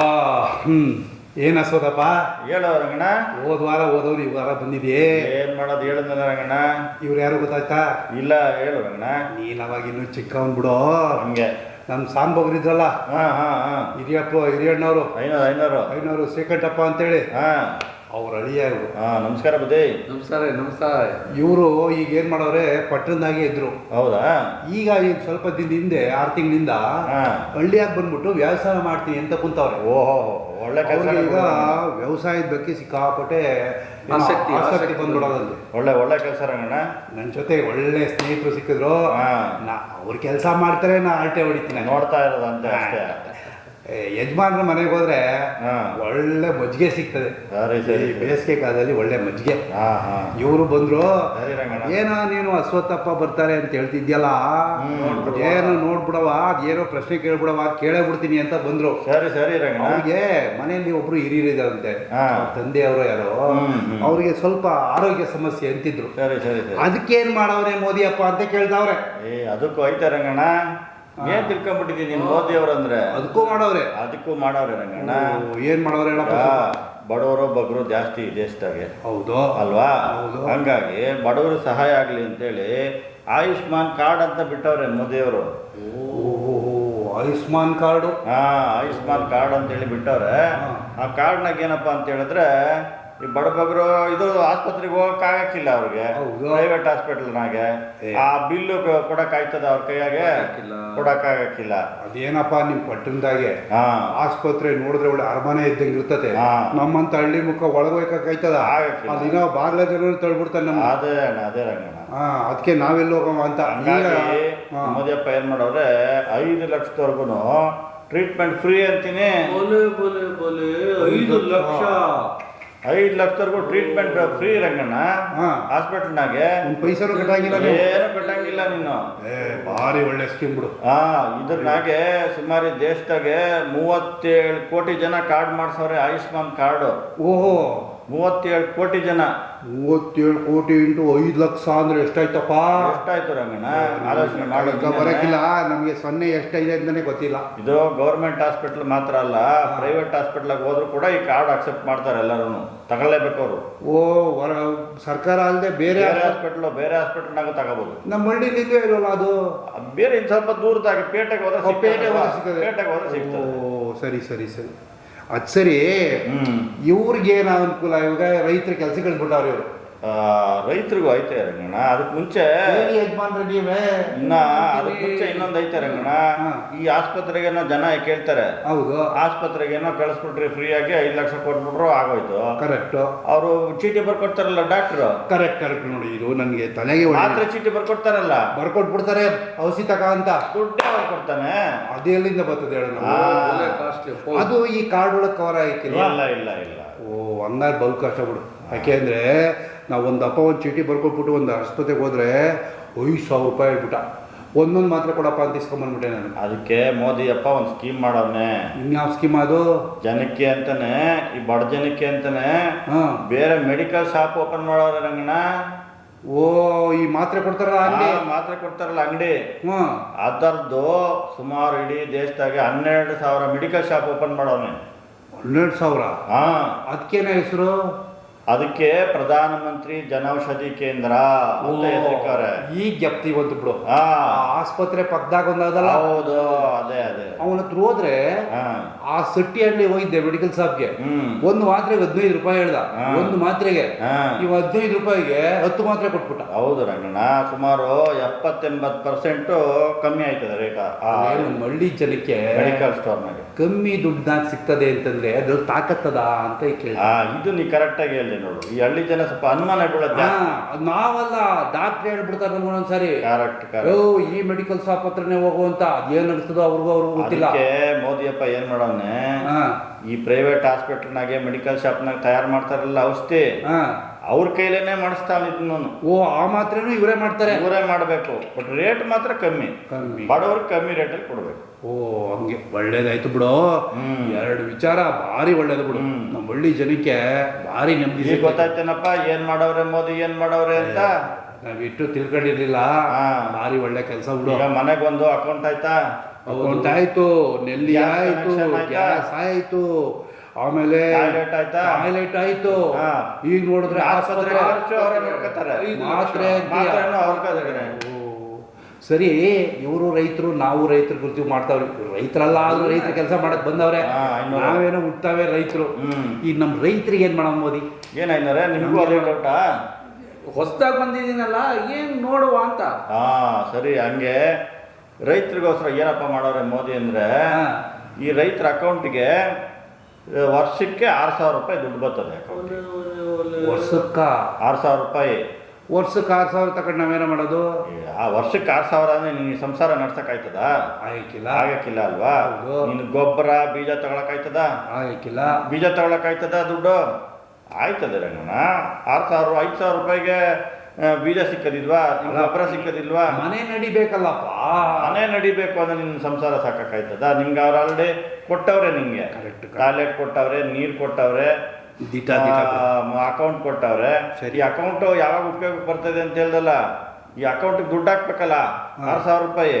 ಬಾ ಹ್ಮ್. ಏನು ಅಸೋದಪ್ಪ ಹೇಳೋ ರಂಗಣ್ಣ. ಹೋದ ವಾರ ಹೋದವ್ರು ಈ ವಾರ ಬಂದಿದ್ಯೇ? ಏನ್ ಮಾಡೋದು ಹೇಳಿದ ರಂಗಣ್ಣ. ಇವ್ರು ಯಾರು ಗೊತ್ತಾಯ್ತಾ? ಇಲ್ಲ ಹೇಳು ರಂಗಣ್ಣ. ನೀನ್ ಅವಾಗ ಇನ್ನೂ ಚಿಕ್ಕವನ್ ಬಿಡು. ಹಂಗೆ. ನಮ್ಮ ಸಾಂಬೋಗ್ರು ಇದ್ರಲ್ಲ? ಹಾ ಹಾ ಹಾ. ಹಿರಿಯಪ್ಪ ಹಿರಿಯಣ್ಣವರು. ಐನೂರು ಐನೂರು. ಐನೂರು ಸೇಕಂಟಪ್ಪ ಅಂತೇಳಿ. ಹಾ. ಅವ್ರ ಅಳಿಯ ಹಾಂ ನಮಸ್ಕಾರ ಬುದ್ಧಿ. ನಮಸ್ಕಾರ ನಮಸ್ಕಾರ. ಇವರು ಈಗ ಏನ್ ಮಾಡೋರೆ ಪಟ್ಟಣದಾಗೆ ಇದ್ರು. ಹೌದಾ? ಈಗ ಈಗ ಸ್ವಲ್ಪ ದಿನ ಹಿಂದೆ ಆರು ತಿಂಗಳಿಂದ ಹಳ್ಳಿಯಾಗಿ ಬಂದ್ಬಿಟ್ಟು ವ್ಯವಸಾಯ ಮಾಡ್ತೀನಿ ಅಂತ ಕುಂತವ್ರೆ. ಓಹೋ ಒಳ್ಳೆ ಕೆಲಸ ಈಗ ವ್ಯವಸಾಯದ ಬಗ್ಗೆ ಸಿಕ್ಕಾಪಟ್ಟೆ ಆಸಕ್ತಿ, ಆಸಕ್ತಿ ಬಂದ್ಬಿಡೋದಲ್ಲಿ ಒಳ್ಳೆ ಒಳ್ಳೆ ಕೆಲಸ ರಂಗಣ್ಣ. ನನ್ನ ಜೊತೆ ಒಳ್ಳೆ ಸ್ನೇಹಿತರು ಸಿಕ್ಕಿದ್ರು. ಹಾ. ನಾ ಅವ್ರ ಕೆಲಸ ಮಾಡ್ತಾರೆ ನಾ ಆಲ್ಟೆ ಹೊಡಿತೀನಿ. ನೋಡ್ತಾ ಇರೋದಂತೆ ಅಷ್ಟೇ. ಯಜಮಾನ್ರ ಮನೆಗೆ ಹೋದ್ರೆ. ಒಳ್ಳೆ ಮಜ್ಜಿಗೆ ಸಿಗ್ತದೆ. ಈ ಬೇಸಿಗೆ ಕಾಲದಲ್ಲಿ ಒಳ್ಳೆ ಮಜ್ಜಿಗೆ. ಇವರು ಬಂದ್ರು ಏನೋ ನೀನು ಅಶ್ವತ್ಥಪ್ಪ ಬರ್ತಾರೆ ಅಂತ ಹೇಳ್ತಿದ್ಯಲ್ಲ. ಏನು ನೋಡ್ಬಿಡವ ಅದೇನೋ ಪ್ರಶ್ನೆ ಕೇಳ್ಬಿಡವ ಕೇಳೇ ಬಿಡ್ತೀನಿ ಅಂತ ಬಂದ್ರು. ಸರಿ ಸರಿ ಅವ್ರಿಗೆ ಮನೆಯಲ್ಲಿ ಒಬ್ರು ಹಿರಿಯರಿದಾರಂತೆ. ತಂದೆ ಅವರು ಯಾರೋ. ಅವ್ರಿಗೆ ಸ್ವಲ್ಪ ಆರೋಗ್ಯ ಸಮಸ್ಯೆ ಅಂತಿದ್ರು. ಸರಿ ಅದಕ್ಕೇನ್ ಮಾಡವ್ರೆ ಮೋದಿಯಪ್ಪ ಅಂತ ಕೇಳ್ತಾವ್ರೆ ಏ ಅದಕ್ಕೂ ಐತೆ ರಂಗಣ್ಣ ಏನ್ ತಿಳ್ಕೊಂಡ್ಬಿಟ್ಟಿದ್ದೀನಿ ನೀನ್ ಮೋದಿ ಅವ್ರಂದ್ರೆ ಅದಕ್ಕೂ ಮಾಡವ್ರೆ. ಅದಕ್ಕೂ ಮಾಡವ್ರೆ ರಂಗಣ್ಣ ಏನ್ ಮಾಡವ್ರೆ ಹೇಳಪ್ಪ ಬಡವರು ಬಗ್ರು ಜಾಸ್ತಿ ದೇಶದಾಗೆ ಹೌದು. ಅಲ್ವಾ. ಹಂಗಾಗಿ ಬಡವರು ಸಹಾಯ ಆಗ್ಲಿ ಅಂತೇಳಿ ಆಯುಷ್ಮಾನ್ ಕಾರ್ಡ್ ಅಂತ ಬಿಟ್ಟವ್ರೆ ಮೋದಿಯವರು. ಆಯುಷ್ಮಾನ್ ಕಾರ್ಡು? ಹಾ ಆಯುಷ್ಮಾನ್ ಕಾರ್ಡ್ ಅಂತೇಳಿ ಬಿಟ್ಟವ್ರೆ. ಆ ಕಾರ್ಡ್ನಾಗ ಏನಪ್ಪಾ ಅಂತ ಹೇಳಿದ್ರೆ ಈ ಬಡಬಗ್ರು ಇದು ಆಸ್ಪತ್ರೆಗೆ ಹೋಗಕ್ ಆಗಕ್ಕಿಲ್ಲ ಅವ್ರಿಗೆ. ಹೌದು. ಪ್ರೈವೇಟ್ ಹಾಸ್ಪಿಟಲ್ನಾಗೆ ಏ. ಆ ಬಿಲ್ಲು ಕೊಡಕ್ ಆಯ್ತದ ಅವ್ರ ಕೈಯಾಗೆ? ಕೊಡಕ್ಕಿಲ್ಲ. ಕೊಡಕ್ ಆಗಕ್ಕಿಲ್ಲ. ಅದೇನಪ್ಪ ನಿಮ್ ಪಟ್ಟಣದಾಗೆ ಹಾ. ಆಸ್ಪತ್ರೆ ನೋಡಿದ್ರೆ ಒಳ್ಳೆ ಅರಮನೆ ಇದ್ದಂಗೆ ಇರ್ತದೆ. ಹಾ. ನಮ್ಮಂತ ಹಳ್ಳಿ ಮುಖ ಒಳಗೋಯ್ಕಾಯ್ತದ ಆಯ್ತದ ಅದಿನ ಬಾಗ್ಲ ಜನ ತಳ್ಬಿಡ್ತಾನೆ ನಮ್ಮ ಅದೇ ಅಣ್ಣ ಅದೇ ರಂಗಣ್ಣ. ಹಾ ಅದಕ್ಕೆ ನಾವೆಲ್ಲ ಹೋಗವ ಅಂತ? ಈಗ ಹಂಗಾಗಿ ಹಾ. ಮೋದಿಯಪ್ಪ ಏನ್ ಮಾಡವ್ರೆ ಐದು ಲಕ್ಷದವರೆಗೂ ಟ್ರೀಟ್ಮೆಂಟ್ ಫ್ರೀ ಅಂತೀನಿ. ಬೋಲೆ ಬೋಲೆ ಬೋಲೆ ಐದು ಲಕ್ಷ. ಐದು ಲಕ್ಷದವರೆಗೂ ಟ್ರೀಟ್ಮೆಂಟ್ ಫ್ರೀ ರಂಗಣ್ಣ ಹಾಸ್ಪಿಟಲ್ ಹಾಸ್ಪಿಟಲ್ನಾಗೆ ಪೈಸಾನು ಪೈಸನು ಕಟ್ಟಂಗಿಲ್ಲ ಏನು ಕಟ್ಟಂಗಿಲ್ಲ ನೀನು. ಏ ಭಾರಿ ಒಳ್ಳೆ ಸ್ಕೀಮ್ ಬಿಡು. ಹಾ ಇದ್ರನಾಗೆ ಸುಮಾರು ದೇಶದಾಗೆ ಮೂವತ್ತೇಳು ಕೋಟಿ ಜನ ಕಾರ್ಡ್ ಮಾಡಿಸೋರೆ ಆಯುಷ್ಮಾನ್ ಕಾರ್ಡ್ ಓಹೋ. ಮೂವತ್ತೇಳು ಕೋಟಿ ಜನ. ಮೂವತ್ತೇಳು ಕೋಟಿ ಇಂಟು ಐದು ಲಕ್ಷ ಅಂದ್ರೆ ಎಷ್ಟಾಯ್ತಪ್ಪ? ಎಷ್ಟಾಯ್ತು ರಂಗಣ್ಣ ಆಲೋಚನೆ ಮಾಡೋದು ಬರಕಿಲ್ಲ. ನಮಗೆ ಸೊನ್ನೆ ಎಷ್ಟಾಗಿದೆ ಅಂತಾನೆ ಗೊತ್ತಿಲ್ಲ. ಇದು ಗೌರ್ಮೆಂಟ್ ಹಾಸ್ಪಿಟಲ್ ಮಾತ್ರ ಅಲ್ಲ ಪ್ರೈವೇಟ್ ಹಾಸ್ಪಿಟಲ್ ಹೋದ್ರು ಕೂಡ ಈ ಕಾರ್ಡ್ ಅಕ್ಸೆಪ್ಟ್ ಮಾಡ್ತಾರೆ ಎಲ್ಲರೂ ತಗೊಳ್ಳೇಬೇಕು ಅವರು. ಓ ಹೊರ ಸರ್ಕಾರ ಅಲ್ಲದೆ ಬೇರೆ ಬೇರೆ ಹಾಸ್ಪಿಟಲ್ ಬೇರೆ ಹಾಸ್ಪಿಟಲ್ನಾಗ ತಗೋಬಹುದು ನಮ್ಮ ಹಳ್ಳಿಲಿದೆ ಇರೋಲ್ಲ ಅದು? ಬೇರೆ ಇನ್ ಸ್ವಲ್ಪ ದೂರದಾಗ ಪೇಟೆಗೆ ಹೋದ್ರೆ ಪೇಟೆಗೆ ಸಿಗ್ತದಲ್ವಾ? ಹೋದ್ರೆ ಸಿಗ್ತದೆ. ಪೇಟೆಗೆ ಹೋದ್ರೆ ಸಿಗ್ತದೆ. ಓ ಸರಿ ಸರಿ ಸರಿ. ಅದ್ ಸರಿ. ಹ್ಮ್. ಇವ್ರಿಗೆ ಏನು ಅನುಕೂಲ? ಇವಾಗ ರೈತರ ಕೆಲಸಗಳು ಬಿಟ್ಟವ್ರು ಇವರು. ರೈತರಿಗೂ ಐತೆ ರಂಗಣ್ಣ. ಅದಕ್ಕೆ ಮುಂಚೆ ಯಜಮಾನ್ರೆ ನೀವೇ? ಇನ್ನ ಅದಕ್ಕೆ ಮುಂಚೆ ಇನ್ನೊಂದು ಐತೆ ರಂಗಣ್ಣ. ಈ ಆಸ್ಪತ್ರೆಗೇನೋ ಜನ ಕೇಳ್ತಾರೆ. ಹೌದು. ಆಸ್ಪತ್ರೆಗೇನೋ ಕಳಿಸ್ಬಿಟ್ರಿ ಫ್ರೀಯಾಗಿ ಐದು ಲಕ್ಷ ಕೊಟ್ಬಿಟ್ರು ಆಗೋಯ್ತು. ಕರೆಕ್ಟ್. ಅವರು ಚೀಟಿ ಬರ್ಕೊಡ್ತಾರಲ್ಲ ಡಾಕ್ಟ್ರು. ಕರೆಕ್ಟ್ ಕರೆಕ್ಟ್ ನೋಡಿ ಇದು ನನಗೆ ತಲೆಗೆ ಮಾತ್ರ ಚೀಟಿ ಬರ್ಕೊಡ್ತಾರಲ್ಲ. ಬರ್ಕೊಟ್ಬಿಡ್ತಾರೆ ಔಷಧಿ ತಕ ಅಂತ. ದುಡ್ಡೆ ಅವ್ರು ಕೊಡ್ತಾನೆ. ಅದು ಎಲ್ಲಿಂದ ಬರ್ತದೆ ಅದು ಈ ಕಾರ್ಡ್ ಒಳಗೆ ಕವರ್ ಆಯ್ತಿಲ್ಲ ಇಲ್ಲ ಇಲ್ಲ ಇಲ್ಲ. ಓ ಹಂಗಾರೆ ಬಲ್ ಕಷ್ಟ ಬಿಡು. ಯಾಕೆಂದ್ರೆ ನಾವು ಒಂದು ಅಪ್ಪ ಒಂದು ಚೀಟಿ ಬರ್ಕೊಟ್ಬಿಟ್ಟು ಒಂದು ಆಸ್ಪತ್ರೆಗೆ ಹೋದ್ರೆ ಐದು ಸಾವಿರ ರೂಪಾಯಿ ಹೇಳ್ಬಿಟ್ಟ. ಒಂದೊಂದು ಮಾತ್ರ ಕೊಡಪ್ಪ ಅಂತ ಇಸ್ಕೊಂಬಂದ್ಬಿಟ್ಟೆ ನಾನು. ಅದಕ್ಕೆ ಮೋದಿ ಅಪ್ಪ ಒಂದು ಸ್ಕೀಮ್ ಮಾಡವ್ನೆ. ಇನ್ಯಾವ ಸ್ಕೀಮ್ ಅದು? ಜನಕ್ಕೆ ಅಂತಾನೆ ಈ ಬಡ ಜನಕ್ಕೆ ಅಂತಾನೆ ಹಾಂ. ಬೇರೆ ಮೆಡಿಕಲ್ ಶಾಪ್ ಓಪನ್ ಮಾಡೋರ ರಂಗಣ ಓ ಈ ಮಾತ್ರೆ ಕೊಡ್ತಾರಲ್ಲ ಅಲ್ಲಿ ಆ, ಮಾತ್ರೆ ಕೊಡ್ತಾರಲ್ಲ ಅಂಗಡಿ. ಹ್ಞೂ ಅದರದ್ದು ಸುಮಾರು ಇಡೀ ದೇಶದಾಗೆ ಹನ್ನೆರಡು ಸಾವಿರ ಮೆಡಿಕಲ್ ಶಾಪ್ ಓಪನ್ ಮಾಡವ್ನೆ. ಹನ್ನೆರಡು ಸಾವಿರ? ಹಾ. ಅದಕ್ಕೇನ ಹೆಸರು? ಅದಕ್ಕೆ ಪ್ರಧಾನ ಮಂತ್ರಿ ಜನೌಷಧಿ ಕೇಂದ್ರ ಅಂತ ಹೆಸರಿಕವ್ರೆ ಈಗ ಜಪ್ತಿ ಬಂತು ಬಿಡು. ಆ ಆಸ್ಪತ್ರೆ ಪಕ್ಕದಾಗ ಒಂದಲ್ಲ ಹೌದು ಅದೇ ಅದೇ. ಅವನ ಹತ್ರ ಹೋದ್ರೆ ಆ ಸಟ್ಟಿ ಅಲ್ಲಿ ಹೋಗಿದ್ದೆ ಮೆಡಿಕಲ್ ಶಾಪ್ಗೆ. ಒಂದು ಮಾತ್ರೆಗೆ ಹದಿನೈದು ರೂಪಾಯಿ ಹೇಳ್ದ. ಒಂದು ಮಾತ್ರೆಗೆ. ಈ ಇವ ಹದಿನೈದು ರೂಪಾಯಿಗೆ ಹತ್ತು ಮಾತ್ರೆ ಕೊಟ್ಬಿಟ್ಟ. ಹೌದು ರಂಗಣ್ಣ ಸುಮಾರು ಎಪ್ಪತ್ತೆಂಬತ್ತು ಪರ್ಸೆಂಟ್ ಕಮ್ಮಿ ಆಯ್ತದೆ ರೇಟ್. ಹಳ್ಳಿ ಜನಕ್ಕೆ ಮೆಡಿಕಲ್ ಸ್ಟೋರ್ನಾಗೆ ಕಮ್ಮಿ ದುಡ್ಡಾಗ ಸಿಗ್ತದೆ ಅಂತಂದ್ರೆ ಅದು ತಾಕತ್ತದ ಅಂತ ಕೇಳಿ ಇದು ನೀ ಕರೆಕ್ಟ್ ಆಗಿ ಹೇಳಿ ನೋಡು. ಈ ಹಳ್ಳಿ ಜನ ಸ್ವಲ್ಪ ಅನುಮಾನ ಅದು ನಾವಲ್ಲ ಡಾಕ್ಟ್ರ್ ಹೇಳ್ಬಿಡ್ತಾರೆ ನಮ್ಗೆ ಕರೆಕ್ಟ್ ಓ ಈ ಮೆಡಿಕಲ್ ಶಾಪ್ ಹತ್ರನೇ ಹೋಗುವಂತ ಅದೇನ್ ನಡೀತದೋ ಅವ್ರಿಗೂ ಅವ್ರಿಗೂ ಗೊತ್ತಿಲ್ಲ. ಮೋದಿಯಪ್ಪ ಏನ್ ಮಾಡವನೆ? ಹಾ. ಈ ಪ್ರೈವೇಟ್ ಹಾಸ್ಪಿಟಲ್ನಾಗೆ ಮೆಡಿಕಲ್ ಶಾಪ್ನಾಗ ತಯಾರು ಮಾಡ್ತಾರಲ್ಲ ಔಷಧಿ. ಹಾ. ಅವ್ರ ಕೈಲೇನೆ ಮಾಡಿಸ್ತಾ ಇದನ್ನು. ಓ ಆ ಮಾತ್ರೆನೂ ಇವರೇ ಮಾಡ್ತಾರೆ. ಇವರೇ ಮಾಡಬೇಕು. ಬಟ್ ರೇಟ್ ಮಾತ್ರ ಕಮ್ಮಿ. ಕಮ್ಮಿ. ಬಡವ್ರಿಗೆ ಕಮ್ಮಿ ರೇಟಲ್ಲಿ ಕೊಡ್ಬೇಕು. ಓ ಹಂಗೆ ಒಳ್ಳೇದಾಯ್ತು ಬಿಡು. ಎರಡು ವಿಚಾರ ಭಾರಿ ಒಳ್ಳೇದು ಬಿಡು. ನಮ್ಮ ಹಳ್ಳಿ ಜನಕ್ಕೆ ಭಾರಿ ನೆಮ್ಮದಿ. ಗೊತ್ತಾಯ್ತೇನಪ್ಪ? ಏನ್ ಮಾಡವ್ರೆ ಮೋದಿ ಏನ್ ಮಾಡವ್ರೆ ಅಂತ? ನಾವ್ ಇಟ್ಟು ತಿಳ್ಕೊಂಡಿರ್ಲಿಲ್ಲ. ಭಾರಿ ಒಳ್ಳೆ ಕೆಲಸ ಬಿಡು. ಈಗ ಒಂದು ಅಕೌಂಟ್ ಆಯ್ತಾ? ಅಕೌಂಟ್ ಆಯ್ತು. ನೆಲ್ಲಿ ಆಯ್ತು. ಗ್ಯಾಸ್ ಆಯ್ತು. ಆಮೇಲೆ ಹೈಲೈಟ್ ಆಯ್ತಾ? ಈಗ ನೋಡಿದ್ರೆ ಆಸ್ಪತ್ರೆ ಮಾತ್ರೆ ಲಕ್ಷ. ಅಂತೀಯ? ಮಾತ್ರೆನೂ ಅವ್ರ ಕೈಯಾಗೇನೆ. ಓ. ಸರಿ ಇವರು ರೈತರು ನಾವು ರೈತರ ಗುರುತು ಮಾಡ್ತಾವ್ರಿ. ರೈತರಲ್ಲ ಆದ್ರೂ ರೈತರು ಕೆಲಸ ಮಾಡಕ್ ಬಂದವ್ರೆ. ನಾವೇನೋ ಹುಟ್ಟಾವೆ ರೈತರು. ಈ ಈಗ ನಮ್ ರೈತರಿಗೆ ಏನ್ ಮಾಡೋಣ ಮೋದಿ? ಏನಾಯ್ತಾರೆ ನಿಮಗೂ ಅದೇ ಡೌಟಾ ಹೊಸ್ದಾಗಿ ಬಂದಿದ್ದೀನಲ್ಲ ಏನ್ ನೋಡುವ ಅಂತ? ಹಾ ಸರಿ ಹಂಗೆ. ರೈತರಿಗೋಸ್ಕರ ಏನಪ್ಪ ಮಾಡೋರೆ ಮೋದಿ ಅಂದ್ರೆ ಈ ರೈತರ ಅಕೌಂಟ್ಗೆ ವರ್ಷಕ್ಕೆ ಆರು ಸಾವಿರ ರೂಪಾಯಿ ದುಡ್ಡು ಬರ್ತದೆ ಅಕೌಂಟ್ ವರ್ಷಕ್ಕ? ಆರು ಸಾವಿರ ರೂಪಾಯಿ. ವರ್ಷಕ್ಕೆ ಆರು ಸಾವಿರ ತಗೊಂಡು ನಾವೇನೋ ಮಾಡೋದು? ಆ ವರ್ಷಕ್ಕೆ ಆರು ಸಾವಿರ ಅಂದ್ರೆ ನೀನು ಸಂಸಾರ ನಡ್ಸಕ್ಕಾಯ್ತದ ಆಯ್ಕಿಲ್ಲ. ಆಗಕ್ಕಿಲ್ಲ ಅಲ್ವಾ? ನಿನ್ನ ನೀನು ಗೊಬ್ಬರ ಬೀಜ ತಗೊಳಕಾಯ್ತದ ಆಯ್ಕಿಲ್ಲ ಬೀಜ ತಗೊಳಕಾಯ್ತದ ದುಡ್ಡು? ಆಯ್ತದ ರಂಗಣ್ಣ ಆರು ಸಾವಿರ ಐದು ಸಾವಿರ ರೂಪಾಯಿಗೆ ಬೀಜ ಸಿಕ್ಕದಿಲ್ವಾ? ನಿಮ್ಗೆ ಗೊಬ್ಬರ ಸಿಕ್ಕದಿಲ್ವಾ? ಮನೆ ನಡಿಬೇಕಲ್ಲಪ್ಪ. ಮನೆ ನಡಿಬೇಕು ಅಂದ್ರೆ ನಿನ್ನ ಸಂಸಾರ ಸಾಕಾಯ್ತದ ನಿಮ್ಗೆ ಅವ್ರು ಆಲ್ರೆಡಿ ಕೊಟ್ಟವ್ರೆ ನಿಂಗೆ. Correct. ಟಾಯ್ಲೆಟ್ ಕೊಟ್ಟವ್ರೆ ನೀರು ಕೊಟ್ಟವ್ರೆ ದಿಟ ಅಕೌಂಟ್ ಕೊಟ್ಟವ್ರೆ. ಸರಿ. ಈ ಅಕೌಂಟ್ ಯಾವಾಗ ಉಪಯೋಗಕ್ಕೆ ಬರ್ತದೆ ಅಂತ ಹೇಳ್ದಲ್ಲ ಈ ಅಕೌಂಟ್ ದುಡ್ಡು ಹಾಕ್ಬೇಕಲ್ಲ ಆರು ಸಾವಿರ ರೂಪಾಯಿ.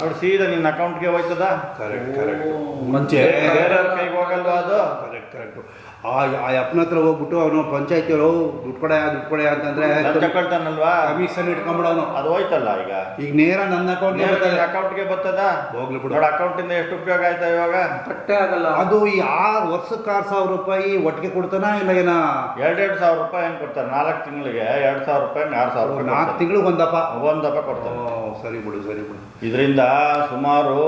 ನೋಡಿ ಸೀದಾ ನಿನ್ನ ಅಕೌಂಟ್ಗೆ ಹೋಯ್ತದ? ಕರೆಕ್ಟ್ ಕರೆಕ್ಟ್ ಮುಂಚೆ ಬೇರೆಯವ್ರ ಕೈಗೆ ಹೋಗಲ್ವಾ ಅದು? ಕರೆಕ್ಟ್ ಕರೆಕ್ಟ್ ಆ ಆ ಅಪ್ಪನ ಹತ್ರ ಹೋಗ್ಬಿಟ್ಟು ಅವನು ಪಂಚಾಯತಿ ಅವರು ದುಡ್ಡು ಕೊಡ ದುಡ್ಡು ಕೊಡ ಅಂತಂದ್ರೆ ಲಂಚ ಕೊಡ್ತಾನಲ್ವಾ ಕಮಿಷನ್ ಇಟ್ಕೊಂಡ್ಬಿಡೋನು ಅದು ಹೋಯ್ತಲ್ಲ ಈಗ? ಈಗ ನೇರ ನನ್ನ ಅಕೌಂಟ್ಗೆ ಬರ್ತದೆ. ಅಕೌಂಟ್ಗೆ ಬರ್ತದ? ಹೋಗ್ಲಿ ಬಿಡು. ನೋಡಿ ಅಕೌಂಟ್ ಇಂದ ಎಷ್ಟು ಉಪಯೋಗ ಆಯ್ತಾ ಇವಾಗ? ಕಟ್ಟೆ ಆಗಲ್ಲ. ಅದು ಈ ಆರು ವರ್ಷಕ್ಕೆ ಆರು ಸಾವಿರ ರೂಪಾಯಿ ಒಟ್ಟಿಗೆ ಕೊಡ್ತಾನ ಇಲ್ಲ ಏನ? ಎರಡೆರಡು ಸಾವಿರ ರೂಪಾಯಿ ಹೆಂಗ್ ಕೊಡ್ತಾರೆ? ನಾಲ್ಕು ತಿಂಗಳಿಗೆ ಎರಡು ಸಾವಿರ ರೂಪಾಯಿ ಆರು ಸಾವಿರ ರೂಪಾಯಿ ನಾಲ್ಕು ತಿಂಗಳು ತಿಂಗಳಿಗೆ ಒಂದಪ್ಪ. ಒಂದಪ್ಪ ಕೊಡ್ತಾರೆ. ಸರಿ ಬಿಡು ಸರಿ ಬಿಡು. ಇದರಿಂದ ಸುಮಾರು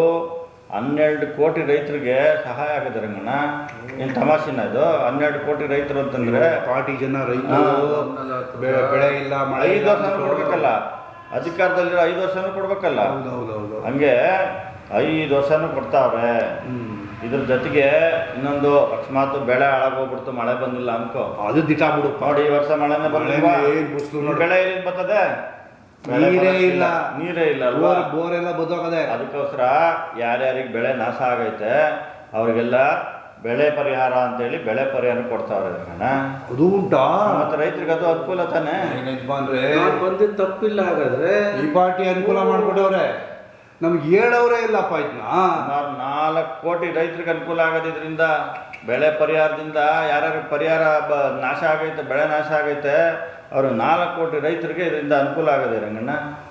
ಹನ್ನೆರಡು ಕೋಟಿ ರೈತರಿಗೆ ಸಹಾಯ ಆಗಿದೆ ರಂಗಣ್ಣ. ಏನ್ ತಮಾಷೆನ ಇದು? ಹನ್ನೆರಡು ಕೋಟಿ ರೈತರು ಅಂತಂದ್ರೆ ಪಾಟಿ ಜನ ರೈತರು ಬೆಳೆ ಇಲ್ಲ ಮಳೆ ಐದು ವರ್ಷ ವರ್ಷನೂ ಕೊಡ್ಬೇಕಲ್ಲ. ಅಧಿಕಾರದಲ್ಲಿರೋ ಐದು ವರ್ಷನೂ ಕೊಡ್ಬೇಕಲ್ಲ. ಹಂಗೆ ಐದು ವರ್ಷನೂ ಕೊಡ್ತಾವ್ರೆ. ಇದ್ರ ಜೊತೆಗೆ ಇನ್ನೊಂದು ಅಕಸ್ಮಾತ್ ಬೆಳೆ ಹಾಳಾಗೋಗ್ಬಿಡ್ತು ಮಳೆ ಬಂದಿಲ್ಲ ಅನ್ಕೋ. ಅದು ದಿಟ ಬಿಡು ನೋಡಿ ಈ ವರ್ಷ ಮಳೆನೇ ಬಂದಿಲ್ವಾ? ಬೆಳೆ ಏನ್ ಬರ್ತದೆ? ನೀರೇ ಇಲ್ಲ. ನೀರೇ ಇಲ್ಲ ಅಲ್ವಾ? ಬೋರ್ ಬೋರ್ ಎಲ್ಲ ಬದೋಗದೆ ಅದಕ್ಕೋಸ್ಕರ ಯಾರ್ಯಾರಿಗೆ ಬೆಳೆ ನಾಶ ಆಗೈತೆ ಅವ್ರಿಗೆಲ್ಲ ಬೆಳೆ ಪರಿಹಾರ ಅಂತೇಳಿ ಬೆಳೆ ಪರಿಹಾರ ಕೊಡ್ತಾವ್ರೆ ಅದು ಉಂಟಾ? ಮತ್ತೆ ರೈತರಿಗೆ ಅದು ಅನುಕೂಲ ತಾನೆ? ಬಂದಿದ್ದು ಅಂದ್ರೆ ನಾನ್ ಬಂದಿದ್ ತಪ್ಪಿಲ್ಲ ಹಾಗಾದ್ರೆ. ಈ ಪಾರ್ಟಿ ಅನುಕೂಲ ಮಾಡ್ಕೊಟ್ಟವ್ರೆ. ನಮ್ಗೆ ಹೇಳವ್ರೆ ಇಲ್ಲಪ್ಪ ಇದನ್ನ ಸುಮಾರು ನಾಲ್ಕು ಕೋಟಿ ರೈತರಿಗೆ ಅನುಕೂಲ ಆಗೋದಿದ್ರಿಂದ ಬೆಳೆ ಪರಿಹಾರದಿಂದ ಯಾರ್ಯಾರಿಗೆ ಪರಿಹಾರ ಬ- ನಾಶ ಆಗೈತೆ ಬೆಳೆ ನಾಶ ಆಗೈತೆ ಅವರು ನಾಲ್ಕು ಕೋಟಿ ರೈತರಿಗೆ ಇದರಿಂದ ಅನುಕೂಲ ಆಗದೆ ರಂಗಣ್ಣ.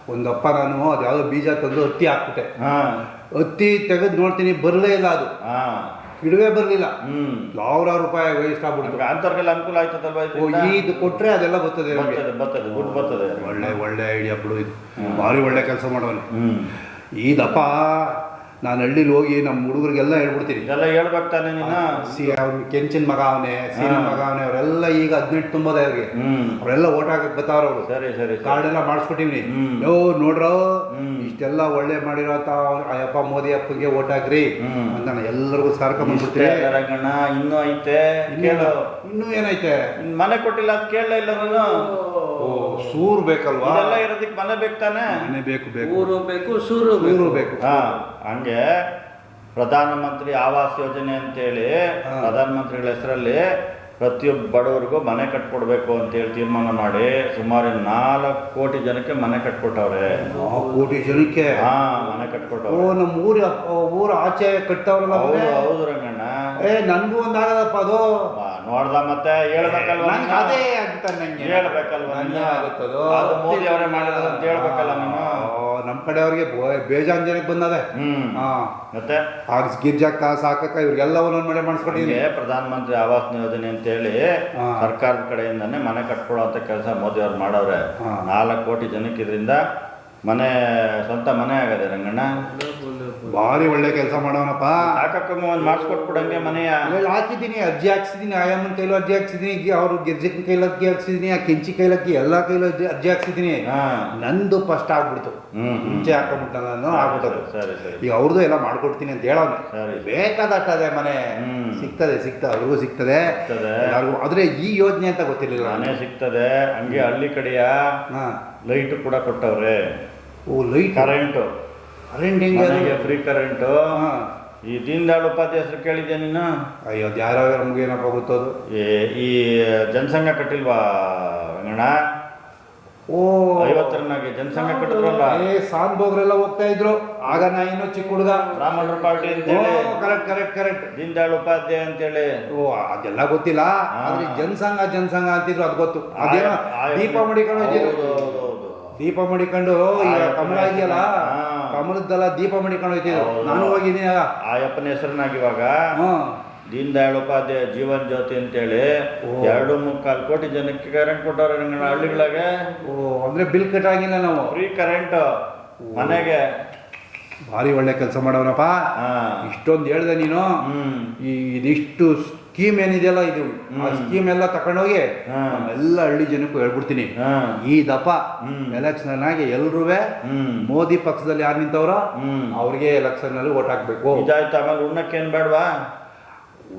ಒಂದಪ್ಪ ನಾನು ಅದು ಯಾವುದೋ ಬೀಜ ತಂದು ಹತ್ತಿ ಹಾಕ್ಬಿಟ್ಟೆ. ಹಾಂ. ಹತ್ತಿ ತೆಗೆದು ನೋಡ್ತೀನಿ ಬರಲೇ ಇಲ್ಲ ಅದು. ಹಾಂ. ಗಿಡವೇ ಬರಲಿಲ್ಲ. ಹ್ಞೂ ಸಾವಿರಾರು ರೂಪಾಯಿ ವೇಸ್ಟ್ ಆಗ್ಬಿಡ್ತು. ಅಂಥವ್ರಿಗೆಲ್ಲ ಅನುಕೂಲ ಆಯ್ತದಲ್ವಾ ಓ ಇದು ಕೊಟ್ಟರೆ ಅದೆಲ್ಲ ಬರ್ತದೆ ನಮ್ಗೆ. ಬರ್ತದೆ ಬರ್ತದೆ ದುಡ್ಡು ಬರ್ತದೆ. ಒಳ್ಳೆ ಒಳ್ಳೆ ಐಡಿಯಾ ಬಿಡು ಇದು ಭಾರಿ ಒಳ್ಳೆ ಕೆಲಸ ಮಾಡೋನು. ಈ ಇದಪ್ಪ ನಾನು ಹಳ್ಳಿಲಿ ಹೋಗಿ ನಮ್ಮ ಹುಡುಗರಿಗೆಲ್ಲ ಹೇಳ್ಬಿಡ್ತೀನಿ. ಎಲ್ಲ ಹೇಳ್ಬೇಕು ತಾನೆ ನೀನು. ಸಿ ಅವ್ನು ಕೆಂಚಿನ ಮಗ ಅವನೇ ಸೀನ ಮಗ ಅವನೇ ಅವರೆಲ್ಲ ಈಗ ಹದಿನೆಂಟು ತುಂಬೋದೆ ಅವ್ರಿಗೆ ಅವರೆಲ್ಲ ಓಟ್ ಹಾಕಕ್ ಬರ್ತಾವ್ರ ಅವರು. ಸರಿ ಸರಿ. ಕಾರ್ಡ್ ಎಲ್ಲ ಮಾಡಿಸ್ಕೊಟ್ಟಿವ್ನಿ. ಯೋ ನೋಡ್ರೋ ಹ್ಮ್. ಇಷ್ಟೆಲ್ಲ ಒಳ್ಳೆ ಮಾಡಿರೋ ಅಯ್ಯಪ್ಪ ಮೋದಿ ಅಪ್ಪಗೆ ಓಟ್ ಹಾಕ್ರಿ. ಅಂತ ನಾನು ಎಲ್ಲರಿಗೂ ಸಾರ್ಕ ಸಾರ್ಕೊಂಡ್ಬಿಡ್ತೀನಿ ಇನ್ನೂ ಐತೆ ಕೇಳು. ಇನ್ನೂ ಏನೈತೆ? ಮನೆ ಕೊಟ್ಟಿಲ್ಲ ಅಂತ ಕೇಳಲೇ ಇಲ್ಲ ನೀನು. ಸೂರ್ ಬೇಕಲ್ವಾ? ಇದೆಲ್ಲ ಇರೋದಕ್ಕೆ ಮನೆ ಬೇಕು ತಾನೆ? ಮನೆ ಬೇಕು ಬೇಕು. ಊರು ಬೇಕು ಸೂರು ಸೂರು ಬೇಕು. ಹಾ ಹಂಗೆ ಪ್ರಧಾನಮಂತ್ರಿ ಆವಾಸ್ ಯೋಜನೆ ಅಂತೇಳಿ ಪ್ರಧಾನ ಪ್ರಧಾನಮಂತ್ರಿಗಳ ಹೆಸರಲ್ಲಿ ಪ್ರತಿಯೊಬ್ಬ ಬಡವರಿಗೂ ಮನೆ ಕಟ್ಕೊಡ್ಬೇಕು ಅಂತೇಳಿ ತೀರ್ಮಾನ ಮಾಡಿ ಸುಮಾರು ನಾಲ್ಕು ಕೋಟಿ ಜನಕ್ಕೆ ಮನೆ ಕಟ್ಕೊಟ್ಟವ್ರೆ. ನಾಲ್ಕು ಕೋಟಿ ಜನಕ್ಕೆ? ಹಾ ಮನೆ ಕಟ್ಕೊಟ್ಟವ್ರು. ನಮ್ಮ ಊರ ಊರ ಆಚೆ ಕಟ್ಟವ್ರಲ್ಲ ಹೌದು? ಹೌದು ರಂಗಣ್ಣ. ಏ ನನ್ಗೂ ಒಂದಾಗದಪ್ಪ ಅದು. ನೋಡ್ದ ಮತ್ತೆ ಹೇಳ್ಬೇಕಲ್ವಾ ನಂಗ್? ಅದೇ ಅಂತ ನಂಗೆ ಹೇಳ್ಬೇಕಲ್ವಾ ನಂಗೆ ಆಗುತ್ತದೋ. ಅದು ಮೋದಿ ಅವರೇ ಮಾಡಿರೋದು ಅಂತ ಹೇಳ್ಬೇಕಲ್ಲ ನೀನು? ಆ, ನಮ್ ಕಡೆಯವ್ರಿಗೆ ಬೋ- ಬೇಜಾನ್ ಜನಕ್ಕೆ ಬಂದದೆ ಮತ್ತೆ? ಆಗ ಗಿರ್ಜಕ್ಕ ಸಾಕಕ್ಕ ಇವ್ರಿಗೆಲ್ಲ ಒಂದೊಂದ್ ಮನೆ ಹೀಗೆ ಪ್ರಧಾನ ಮಂತ್ರಿ ಆವಾಸ್ ಯೋಜನೆ ಅಂತ ಹೇಳಿ ಸರ್ಕಾರದ ಕಡೆಯಿಂದಾನೆ ಮನೆ ಕಟ್ಕೊಡೋಂಥ ಕೆಲಸ ಮೋದಿ ಅವ್ರು ಮಾಡವ್ರೆ. ನಾಲ್ಕು ಕೋಟಿ ಜನಕ್ಕೆ ಇದರಿಂದ ಮನೆ ಸ್ವಂತ ಮನೆ ಆಗದೆ ರಂಗಣ್ಣ? ಭಾರಿ ಒಳ್ಳೆ ಕೆಲಸ ಮಾಡೋನಪ್ಪ. ಸಾಕಕ್ಕಮ್ಮ ಒಂದು ಮಾಡಿಸ್ಕೊಟ್ಬಿಡಂಗೆ ಮನೆಯ. ಅಲ್ಲಿ ಹಾಕಿದ್ದೀನಿ ಅರ್ಜಿ ಹಾಕ್ಸಿದ್ದೀನಿ ಆಯಮ್ಮನ ಕೈಲೂ ಅರ್ಜಿ ಹಾಕ್ಸಿದ್ದೀನಿ ಅವ್ರು ಗಿರ್ಜಕ್ಕನ ಕೈಲಿ ಅರ್ಜಿ ಹಾಕ್ಸಿದ್ದೀನಿ ಆ ಕೆಂಚಿ ಕೈಲಕ್ಕಿ ಎಲ್ಲ ಕೈಲೂ ಅರ್ಜಿ ಹಾಕ್ಸಿದ್ದೀನಿ. ಹಾ. ನಂದು ಫಸ್ಟ್ ಆಗ್ಬಿಡ್ತು. ಮುಂಚೆ ಹಾಕೊಂಡ್ಬಿಟ್ಟ ನಾನು ಆಗ್ಬಿಟ್ಟದು. ಸರಿ ಸರಿ. ಈಗ ಅವ್ರದ್ದು ಎಲ್ಲ ಮಾಡ್ಕೊಡ್ತೀನಿ ಅಂತ ಹೇಳೋನು ಸರಿ. ಬೇಕಾದಟ್ಟದೆ ಮನೆ. ಸಿಗ್ತದೆ ಸಿಗ್ತದೆ ಅವ್ರಿಗೂ ಸಿಗ್ತದೆ. ಎಲ್ಲರಿಗೂ. ಆದ್ರೆ ಈ ಯೋಜನೆ ಅಂತ ಗೊತ್ತಿರಲಿಲ್ಲ ಮನೆ ಸಿಗ್ತದೆ. ಹಂಗೆ ಹಳ್ಳಿ ಕಡೆಯ ಹಾ. ಲೈಟ್ ಕೂಡ ಕೊಟ್ಟವ್ರೆ. ಓ ಲೈಟ್? ಕರೆಂಟು. ಕರೆಂಟ್ ಹೆಂಗೆ ಅದು? ಫ್ರೀ ಕರೆಂಟು ಈ ದೀನ್ ದಯಾಳ್ ಉಪಾಧ್ಯಾಯ ಹೆಸರು ಕೇಳಿದ್ದೆ ನೀನು? ಅಯ್ಯೋ ಅದು ಯಾರೋ ನಮ್ಗೆ ಏನಪ್ಪ ಗೊತ್ತದು ಏ ಈ ಜನಸಂಘ ಕಟ್ಟಿಲ್ವಾ ವೆಂಗಣ್ಣ ಓ. ಐವತ್ತರನಾಗೆ ಜನಸಂಘ ಕಟ್ಟಿದ್ರಲ್ಲ? ಏ ಸಾನ್ ಬೋಗ್ರೆಲ್ಲ ಹೋಗ್ತಾ ಇದ್ರು. ಆಗ ನಾ ಇನ್ನು ಚಿಕ್ಕ ಹುಡುಗ ಬ್ರಾಹ್ಮಣರ ಪಾರ್ಟಿ ಅಂತೇಳಿ. Correct correct correct Deen Dayal Upadhyaya ಅಂತೇಳಿ. ಓ ಅದೆಲ್ಲ ಗೊತ್ತಿಲ್ಲ. ಆದ್ರೆ ಜನಸಂಘ ಜನಸಂಘ ಅಂತಿದ್ರು ಅದು ಗೊತ್ತು. ಅದೇನೋ ದೀಪ ಮಡಿಕೊಂಡು. ದೀಪ ಮಡಿಕೊಂಡು ಈಗ ಕಮಲ ಇದೆಯಲ್ಲ. ಕಮಲದ್ದೆಲ್ಲ ದೀಪ ಮಡಿಕೊಂಡು ಹೋಯ್ತಿದ್ರು. ನಾನು ಹೋಗಿದ್ದೀನಿ ಆಯಪ್ಪನ ಆ ಅಪ್ಪನ ಹೆಸರಿನಾಗ ಇವಾಗ ದೀನ್ ದಯಾಳ್ ಉಪಾಧ್ಯಾಯ ಜೀವನ್ ಜ್ಯೋತಿ ಅಂತೇಳಿ. ಎರಡು ಮುಕ್ಕಾಲು ಕೋಟಿ ಜನಕ್ಕೆ ಕರೆಂಟ್ ಕೊಟ್ಟವ್ರೆ ಹಳ್ಳಿಗಳಿಗೆ. ಓ ಅಂದ್ರೆ ಬಿಲ್ ಕಟ್ ಆಗಿಲ್ಲ ನಾವು. ಫ್ರೀ ಕರೆಂಟ್ ಮನೆಗೆ. ಭಾರಿ ಒಳ್ಳೆ ಕೆಲಸ ಮಾಡವನಪ್ಪ. ಇಷ್ಟೊಂದು ಹೇಳ್ದೆ ನೀನು. ಇದಿಷ್ಟು ಸ್ಕೀಮ್ ಏನಿದೆಯಲ್ಲ ಇದು? ಆ. ಸ್ಕೀಮ್ ಎಲ್ಲ ತಕೊಂಡೋಗಿ. ಎಲ್ಲ ಹಳ್ಳಿ ಜನಕ್ಕೂ ಹೇಳ್ಬಿಡ್ತೀನಿ. ಈ ದಪ. ಎಲೆಕ್ಷನ್ ಆಗಿ ಎಲ್ರೂ ಹ್ಮ್. ಮೋದಿ ಪಕ್ಷದಲ್ಲಿ ಯಾರು ನಿಂತವ್ರ ಅವ್ರಿಗೆ ಎಲೆಕ್ಷನ್ ಅಲ್ಲಿ ಓಟ್ ಹಾಕ್ಬೇಕು. ಇದಾಯ್ತು ಆಮೇಲೆ ಉಣ್ಣಕ್ಕೇನ್ ಬೇಡವಾ?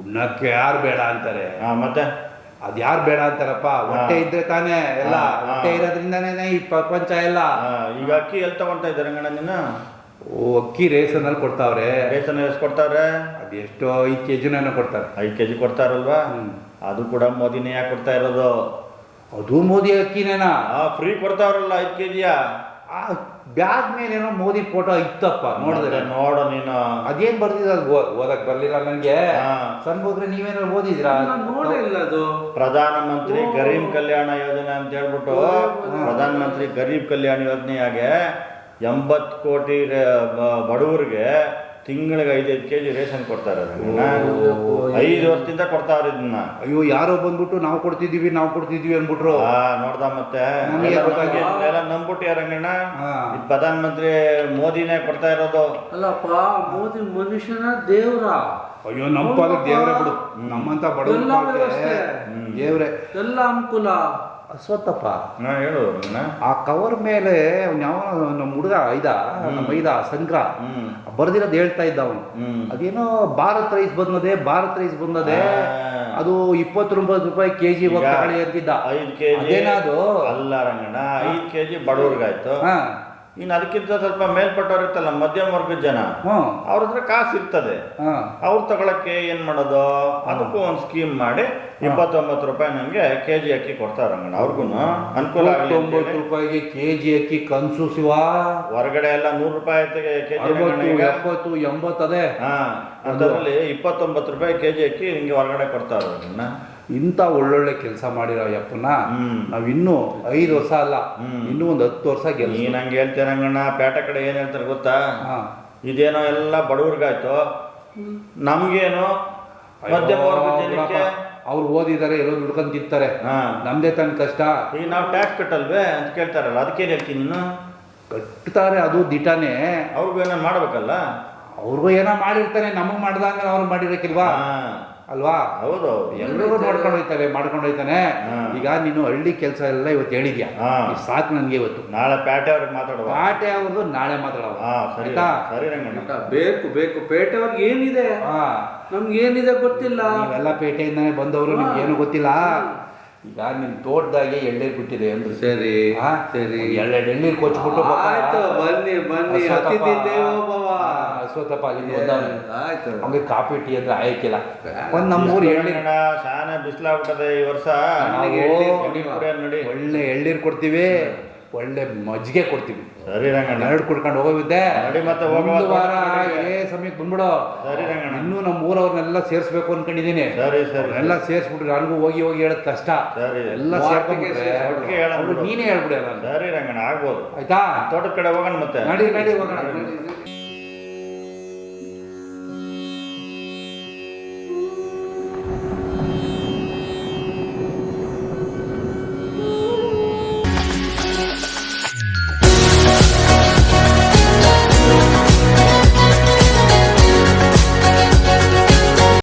ಉಣ್ಣಕ್ಕೆ ಯಾರು ಬೇಡ ಅಂತಾರೆ. ಮತ್ತೆ? ಅದ್ ಯಾರು ಬೇಡ ಅಂತಾರಪ್ಪ? ಹೊಟ್ಟೆ ಇದ್ರೆ ತಾನೇ ಎಲ್ಲ. ಹೊಟ್ಟೆ ಇರೋದ್ರಿಂದಾನೇ ಈ ಪ್ರಪಂಚ ಎಲ್ಲ. ಈಗ ಅಕ್ಕಿ ಎಲ್ಲಿ ತಗೊಂತ ಇದ್ದಾರೆ ಗಣ್ಣ ನೀನು? ಓ ಅಕ್ಕಿ ರೇಷನ್ ಅಲ್ಲಿ ಕೊಡ್ತಾವ್ರೆ. ರೇಷನ್ ಎಷ್ಟು ಕೊಡ್ತಾರೆ ಅದು ಎಷ್ಟು ಐದು ಕೆ ಜಿನ ಕೊಡ್ತಾರೆ. ಐದು ಕೆಜಿ ಕೊಡ್ತಾರಲ್ವಾ? ಹ್ಮ್. ಅದು ಕೂಡ ಮೋದಿನೇ ಯಾಕೆ ಕೊಡ್ತಾ ಇರೋದು? ಅದು ಮೋದಿ ಅಕ್ಕಿನೇನಾ? ಆ ಫ್ರೀ ಕೊಡ್ತಾವ್ರಲ್ಲ ಐದು ಕೆಜಿಯ? ಆ ಬ್ಯಾಗ್ ಮೇಲೇನೋ ಮೋದಿ ಫೋಟೋ ಇತ್ತಪ್ಪ ನೋಡಿದ್ರೆ. ನೋಡ ನೀನು. ಅದೇನ್ ಬರ್ದಿದ ಓದಕ್ ಬರ್ಲಿಲ್ಲ ನನ್ಗೆ ಹಾ. ಸಣ್ಣ ನೀವೇನೋ ಓದಿದ್ರಾ? ನಾನು ಅದು. ಪ್ರಧಾನ ಮಂತ್ರಿ ಗರೀಬ್ ಕಲ್ಯಾಣ ಯೋಜನೆ ಅಂತ ಹೇಳ್ಬಿಟ್ಟು ಪ್ರಧಾನ ಮಂತ್ರಿ ಗರೀಬ್ ಕಲ್ಯಾಣ ಯೋಜನೆಯಾಗೆ ಎಂಬತ್ತು ಕೋಟಿ ಬಡವರಿಗೆ ತಿಂಗಳಿಗೆ ಐದೈದು ಕೆಜಿ ರೇಷನ್ ಕೊಡ್ತಾರೆ. ಐದು ವರ್ಷದಿಂದ ಕೊಡ್ತಾವ್ರ ಇದನ್ನ ಅಯ್ಯೋ ಯಾರೋ ಬಂದ್ಬಿಟ್ಟು ನಾವು ಕೊಡ್ತಿದೀವಿ ನಾವು ಕೊಡ್ತಿದೀವಿ ಅನ್ಬಿಟ್ರು ನೋಡ್ದ ಮತ್ತೆ? ನಂಬ್ಬಿಟ್ಟು ಎಲ್ಲ ಗೊತ್ತಾಗಿಲ್ಲ. ನಂಬಿ- ಎಲ್ಲ ನಂಬ್ಬಿಟ್ಟಿಯ ರಂಗಣ್ಣ ಹಾ. ಇದು ಪ್ರಧಾನ ಮಂತ್ರಿ ಮೋದಿನೇ ಕೊಡ್ತಾ ಇರೋದು. ಅಲ್ಲಪ್ಪ ಮೋದಿ ಮನುಷ್ಯನ ದೇವ್ರ. ಅಯ್ಯೋ ನಮ್ಮ ಪಾಲಕ್ ದೇವ್ರೆ ಬಿಡು. ನಮ್ಮಂತ ಬಡವ್ರೆ ದೇವ್ರೆ. ಎಲ್ಲ ಅನುಕೂಲ. ಅಶ್ವತ್ಥಪ್ಪ ನಾ ಹೇಳು ಆ ಕವರ್ ಮೇಲೆ ಯಾವ ನಮ್ಮ ಹುಡುಗ ಐದ ನಮ್ಮ ಐದ ಸಂಗ್ರಹ ಬರ್ದಿರೋದು ಹೇಳ್ತಾ ಇದ್ದ ಅವನು. ಅದೇನೋ ಭಾರತ್ ರೈಸ್ ಬಂದದೆ ಭಾರತ್ ರೈಸ್ ಬಂದದೆ ಅದು ಇಪ್ಪತ್ತೊಂಬತ್ತು ರೂಪಾಯಿ ಕೆಜಿ ಜಿ ಅಂತಿದ್ದ. ಐದು ಕೆಜಿ ಅದೇನದು? ಅಲ್ಲ ರಂಗಣ್ಣ ಐದು ಕೆಜಿ ಬಡವ್ರಿಗಾಯ್ತು. ಹಾ. ಇನ್ನು ಅದಕ್ಕಿಂತ ಸ್ವಲ್ಪ ಮೇಲ್ಪಟ್ಟವ್ರು ಇರ್ತಲ್ಲ ಮಧ್ಯಮ ವರ್ಗದ ಜನ ಅವ್ರ ಹತ್ರ ಕಾಸು ಇರ್ತದೆ. ಅವ್ರು ತಗೊಳಕ್ಕೆ ಏನ್ ಮಾಡೋದು? ಅದಕ್ಕೂ ಒಂದು ಸ್ಕೀಮ್ ಮಾಡಿ ಇಪ್ಪತ್ತೊಂಬತ್ತು ರೂಪಾಯಿ ನಂಗೆ ಕೆ ಜಿ ಅಕ್ಕಿ ಕೊಡ್ತಾರ ರಂಗಣ್ಣ ಅವ್ರಿಗೂ ಅನುಕೂಲ ತೊಂಬತ್ತು ರೂಪಾಯಿಗೆ ಕೆಜಿ ಅಕ್ಕಿ ಕನ್ಸು ಶಿವ. ಹೊರಗಡೆ ಎಲ್ಲ ನೂರು ರೂಪಾಯಿ ಕೆ ಜಿ ಎಪ್ಪತ್ತು ಎಂಬತ್ತದೇ. ಹಾ ಅದರಲ್ಲಿ ಇಪ್ಪತ್ತೊಂಬತ್ತು ರೂಪಾಯಿ ಕೆ ಜಿ ಅಕ್ಕಿ ಹಿಂಗೆ ಹೊರಗಡೆ ಕೊಡ್ತಾರ ರಂಗಣ್ಣ ಇಂಥ ಒಳ್ಳೊಳ್ಳೆ ಕೆಲಸ ಮಾಡಿರೋ ಯಪ್ಪನ ಹ್ಮ್. ನಾವ್ ಇನ್ನೂ ಐದು ವರ್ಷ ಅಲ್ಲ ಇನ್ನು ಇನ್ನೂ ಒಂದು ಹತ್ತು ವರ್ಷ ಗೆಲ್ಲ ನೀನು ಹಂಗೆ ಹೇಳ್ತೀರಂಗಣ್ಣ ಪೇಟೆ ಕಡೆ ಏನು ಹೇಳ್ತಾರೆ ಗೊತ್ತಾ? ಇದೇನೋ ಎಲ್ಲ ಬಡವ್ರಿಗಾಯ್ತು. ನಮ್ಗೇನು? ಮಧ್ಯಮ ವರ್ಗದ ಜನಕ್ಕೆ ಅವ್ರು ಓದಿದ್ದಾರೆ ಎಲ್ಲೋ ದುಡ್ಕೊಂಡ್ ತಿಂತಾರೆ. ಹಾ. ನಮ್ದೇ ತನ್ನ ಕಷ್ಟ. ಈಗ ನಾವು ಟ್ಯಾಕ್ಸ್ ಕಟ್ಟಲ್ವೇ ಅಂತ ಕೇಳ್ತಾರಲ್ಲ ಅದಕ್ಕೇನು ಹೇಳ್ತೀನಿ ನೀನು? ಕಟ್ತಾರೆ ಅದು ದಿಟಾನೇ. ಅವ್ರಿಗೂ ಏನೋ ಮಾಡ್ಬೇಕಲ್ಲ? ಅವ್ರಿಗೂ ಏನೋ ಮಾಡಿರ್ತಾನೆ ನಮಗೆ ಮಾಡ್ದಂಗೆ ಅವ್ರು ಮಾಡಿರಕ್ಕಿಲ್ವಾ? ಅಲ್ವಾ? ಹೌದು ಎಲ್ಲರೂ ನೋಡ್ಕೊಂಡು ಹೋಯ್ತಾರೆ ಮಾಡ್ಕೊಂಡು ಹೋಯ್ತಾನೆ. ಈಗ ನೀನು ಹಳ್ಳಿ ಕೆಲಸ ಎಲ್ಲ ಇವತ್ತು ಹೇಳಿದ್ಯಾ? ಸಾಕು ನನಗೆ ಇವತ್ತು. ನಾಳೆ ಪೇಟೆ ಅವ್ರಿಗೆ ಮಾತಾಡುವ. ಪೇಟೆ ಅವ್ರದ್ದು ನಾಳೆ ಮಾತಾಡುವ. ಹಾ ಸರಿ. ಆಯ್ತಾ? ಸರಿ ರಂಗಣ್ಣ. ಊಟ ಬೇಕು ಪೇಟೆ ಅವ್ರಿಗೆ ಏನಿದೆ? ಹಾ. ನಮ್ಗೆ ಏನಿದೆ ಗೊತ್ತಿಲ್ಲ. ಎಲ್ಲ ಪೇಟೆಯಿಂದಾನೆ ಬಂದವರು ನಿಮ್ಗೆ ಏನು ಗೊತ್ತಿಲ್ಲ? ಈಗ ನಿಮ್ ತೋಟದಾಗೆ ಎಳ್ನೀರು ಬಿಟ್ಟಿದೆ ಅಂದ್ರೆ. ಸರಿ ಹಾ? ಸರಿ. ಎರಡೆರಡು ಎಳ್ನೀರು ಕೊಚ್ಬಿಟ್ಟು ಆಯ್ತು ಬನ್ನಿ ಬನ್ನಿ ಅತಿಥಿ ದೇವೋ ಭವ. ಅಶ್ವತ್ಥಪ್ಪ ಆಯ್ತು. ನಮಗೆ ಕಾಫಿ ಟೀ ಅಂದ್ರೆ ಆಯ್ಕಿಲ್ಲ ಒಂದ್ ನಮ್ಮೂರು ಎಳ್ನೀರು ಶಾನೆ ಬಿಸಿಲಾಗ್ಬಿಟ್ಟದೆ ಈ ವರ್ಷ. ಒಳ್ಳೆ ಎಳ್ನೀರು ಕೊಡ್ತೀವಿ. ಒಳ್ಳೆ ಮಜ್ಜಿಗೆ ಕೊಡ್ತೀವಿ. ಸರಿ ರಂಗಣ್ಣ. ಎರಡು ಕುಡ್ಕೊಂಡು ಹೋಗೋವಿದ್ದೆ. ನಡಿ ಮತ್ತೆ ಒಂದು ವಾರ ಏ ಸಮಯಕ್ಕೆ ಬಂದ್ಬಿಡು. ಸರಿ ರಂಗಣ್ಣ. ಇನ್ನೂ ನಮ್ಮ ಊರವ್ರನ್ನೆಲ್ಲ ಸೇರಿಸ್ಬೇಕು ಅನ್ಕೊಂಡಿದೀನಿ. ಸರಿ ಸರಿ ಎಲ್ಲ ಸೇರಿಸ್ಬಿಟ್ರೆ ನನಗೂ ಹೋಗಿ ಹೋಗಿ ಹೇಳೋದ್ ಕಷ್ಟ. ಸರಿ ಎಲ್ಲ ಬಿಡು. ನೀನೇ ಹೇಳ್ಬಿಡ ಸರಿ ರಂಗಣ್ಣ ಆಗ್ಬೋದು. ಆಯ್ತಾ? ತೋಟದ ಕಡೆ ಹೋಗೋಣ ಮತ್ತೆ. ನಡಿ ನಡಿ ಹೋಗೋಣ.